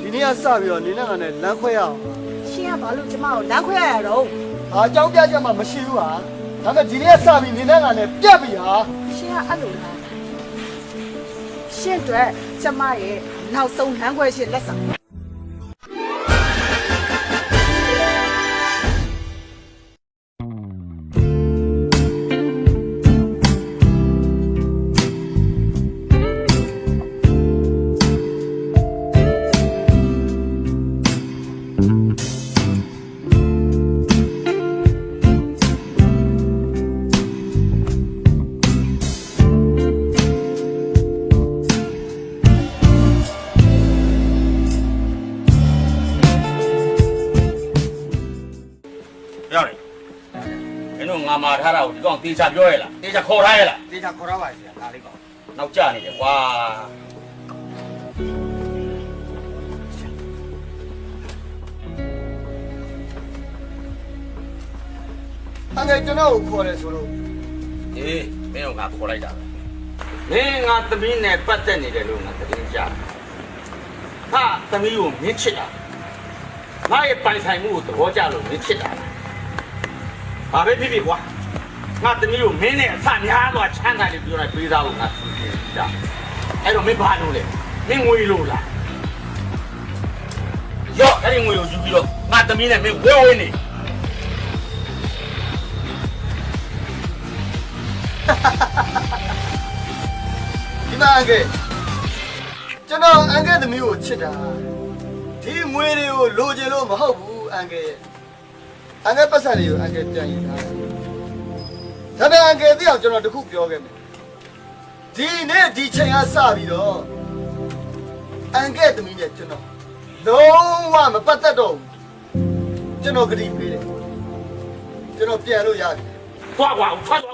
ဒီနေ့ကစပြီးတော့နင်းနဲ့ငါနဲ့လမ်းခွဲရအောင်ရှင်ကဘာလို့ကျမကိုလမ်းခွဲရရတော့။ဟာအကြောင်းပြချက်မှမရှိဘူးဟာ။ဒါပေမဲ့ဒီနေ့ကစပြီးနင်းနဲ့ငါနဲ့ပြတ်ပြီဟာရှင်ကအဲ့လိုလားရှင်အတွက်ကျမရဲ့နောက်ဆုံးလမ်းခွဲရှင်လက်ဆောင် ရောက်တယ်မင်းတို့ငါမာထားတာကိုဒီကောင်တေချာပြောရလားတေချာခေါ်ထားရလားတေချာခေါ်ရပါစေဒါလေးကောင်နောက်ကျနေတယ်ကွာ။အငယ်ကျွန်တော်ကိုခေါ်တယ်ဆိုလို့အေးမင်းတို့ငါခေါ်လိုက်တာပဲမင်းငါသမီးနဲ့ပတ်သက်နေတယ်လို့ငါသတင်းကြားဟာသမီးကိုမင်းချစ်တာငါရဲ့ပိုင်ဆိုင်မှုကိုသဘောကျလို့မင်းချစ်တာ ဘာပဲဖြစ်ဖြစ်ကွာငါသမီးကိုမင်းနဲ့အဆများစွာချမ်းသာတယ်ပြောလိုက်ပေးသားလို့ငါသူကြည့်တာအဲ့တော့မင်းဘာလို့လဲမင်းငွေလို့လားရော့အဲ့ဒီငွေကိုယူပြီးတော့ငါသမီးနဲ့မင်းဝဲဝဲနေဒီမှာအငယ်ကျွန်တော်အငယ်သမီးကိုချစ်တာဒီမွေတွေကိုလိုချင်လို့မဟုတ်ဘူးအငယ် အငယ်ပတ်စံတွေကိုအငယ်ပြန်ယူတာဒါပေမဲ့အငယ်သိအောင်ကျွန်တော်တခုပြောခဲ့မယ်ဒီနေ့ဒီချိန်ကစပြီးတော့အငယ်သမီးနဲ့ကျွန်တော်လုံးဝမပတ်သက်တော့ဘူးကျွန်တော်ဂရီပေးတယ်ကျွန်တော်ပြန်လို့ရတယ်သွားကွာထွက်သွား